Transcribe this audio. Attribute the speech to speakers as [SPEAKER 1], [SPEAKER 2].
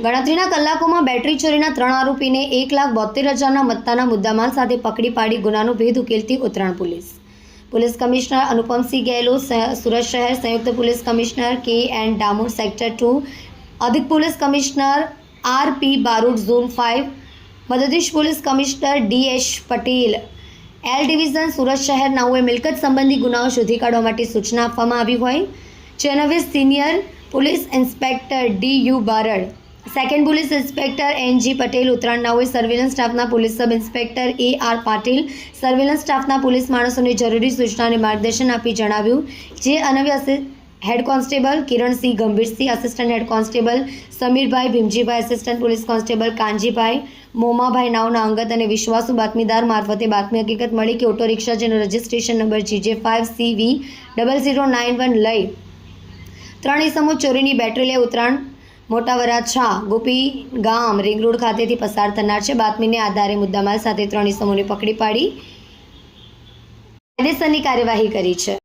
[SPEAKER 1] ગણતરીના કલાકોમાં બેટરી ચોરીના ત્રણ આરોપીને એક લાખ બોતેર હજારના મત્તાના મુદ્દામાલ સાથે પકડી પાડી ગુનાનો ભેદ ઉકેલતી Uttarayan police. Police commissioner Anupamsinh Gehlot સ- સુરત શહેર સંયુક્ત police commissioner K N Damor sector two. અધિક police commissioner R P Barot zone five મદદીશ police commissioner D H Patel. L division Surat શહેર નાઓએ મિલકત સંબંધી ગુનાઓ શોધી કાઢવા માટે સૂચના આપવામાં આવી હોય. જે senior police inspector D U Barad. Second police inspector N G Patel ઉત્તરાયણના હોય સર્વેલન્સ સ્ટાફના police sub inspector A R Patil surveillance સ્ટાફના પોલીસ માણસોને જરૂરી સૂચના અને માર્ગદર્શન આપી જણાવ્યું જે અનવ્ય head constable Kiransinh Gambhirsinh assistant head constable Samirbhai Bhimjibhai assistant police constable Kanjibhai, Momabhai નાવના અંગત અને વિશ્વાસુ બાતમીદાર મારફતે બાતમી હકીકત મળી કે ઓટો રિક્ષા જેનો registration number GJ five C V double zero nine one લઈ ત્રણ ઇસમો ચોરીની બેટરી લે ઉત્તરાયણ મોટા વરાછા ગોપી ગામ રિંગ રોડ ખાતેથી પસાર થનાર છે. બાતમીને આધારે મુદ્દામાલ સાથે ત્રણ ઇસમોને પકડી પાડી કાયદેસરની કાર્યવાહી કરી છે.